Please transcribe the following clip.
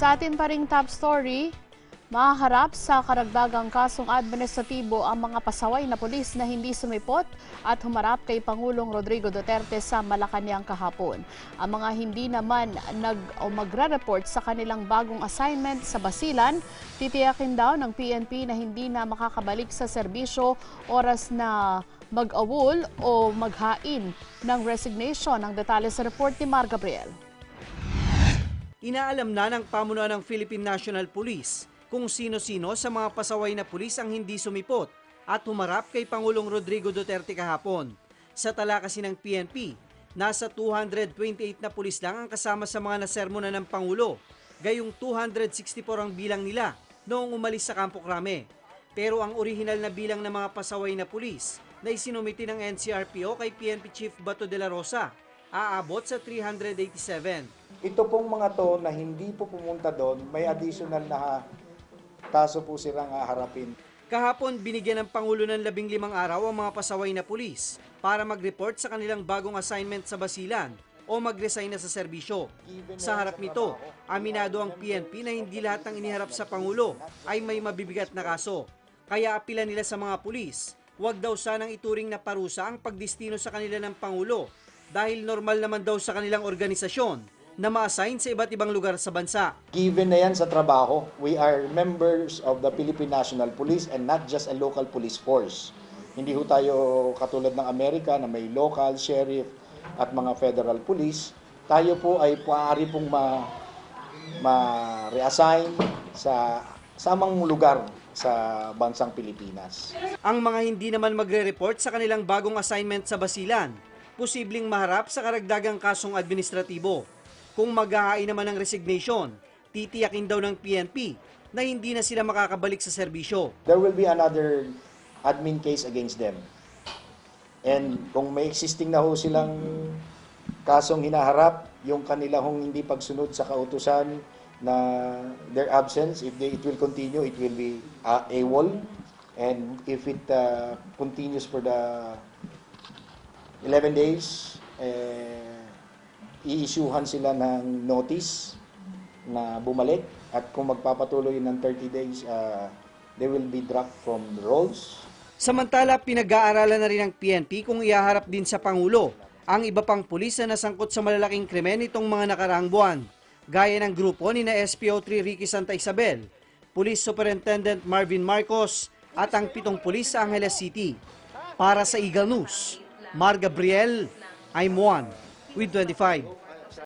Sa atin pa ring top story, maharap sa karagdagang kasong administratibo ang mga pasaway na pulis na hindi sumipot at humarap kay Pangulong Rodrigo Duterte sa Malacanang kahapon. Ang mga hindi naman nag o magre-report sa kanilang bagong assignment sa Basilan, titiyakin daw ng PNP na hindi na makakabalik sa serbisyo oras na mag-awol o maghain ng resignation. Ang detalye sa report ni Mar Gabriel. Inaalam na ng pamunuan ng Philippine National Police kung sino-sino sa mga pasaway na pulis ang hindi sumipot at humarap kay Pangulong Rodrigo Duterte kahapon. Sa tala kasi ng PNP, nasa 228 na pulis lang ang kasama sa mga nasermonan ng Pangulo, gayong 264 ang bilang nila noong umalis sa Campo Crame. Pero ang orihinal na bilang ng mga pasaway na pulis na isinumiti ng NCRPO kay PNP Chief Bato de la Rosa, aabot sa 387. Ito pong mga to na hindi po pumunta doon, may additional na kaso po silang haharapin. Kahapon, binigyan ng Pangulo ng labing limang araw ang mga pasaway na pulis para mag-report sa kanilang bagong assignment sa Basilan o mag-resign na sa serbisyo. Sa harap nito, aminado ang PNP na hindi lahat ng iniharap sa Pangulo ay may mabibigat na kaso. Kaya apila nila sa mga pulis, huwag daw sanang ituring na parusa ang pagdestino sa kanila ng Pangulo dahil normal naman daw sa kanilang organisasyon na ma-assign sa iba't ibang lugar sa bansa. Given na yan sa trabaho, we are members of the Philippine National Police and not just a local police force. Hindi ho tayo katulad ng Amerika na may local, sheriff at mga federal police. Tayo po ay maaari pong ma, ma-reassign sa samang lugar sa bansang Pilipinas. Ang mga hindi naman magre-report sa kanilang bagong assignment sa Basilan, posibleng maharap sa karagdagang kasong administratibo. Kung maghahain naman ng resignation, titiyakin daw ng PNP na hindi na sila makakabalik sa serbisyo. there will be another admin case against them. And kung may existing na ho silang kasong hinaharap, yung kanila hong hindi pagsunod sa kautusan na their absence, if they, it will continue, it will be uh, AWOL. And if it uh, continues for the 11 days, eh, i-issuehan sila ng notice na bumalik at kung magpapatuloy ng 30 days, uh, they will be dropped from the roles. Samantala, pinag-aaralan na rin ng PNP kung ihaharap din sa Pangulo ang iba pang pulis na nasangkot sa malalaking krimen itong mga nakaraang buwan, gaya ng grupo ni na SPO3 Ricky Santa Isabel, Police Superintendent Marvin Marcos at ang pitong pulis sa Angeles City. Para sa Eagle News, Mar Gabriel, I'm one with 25.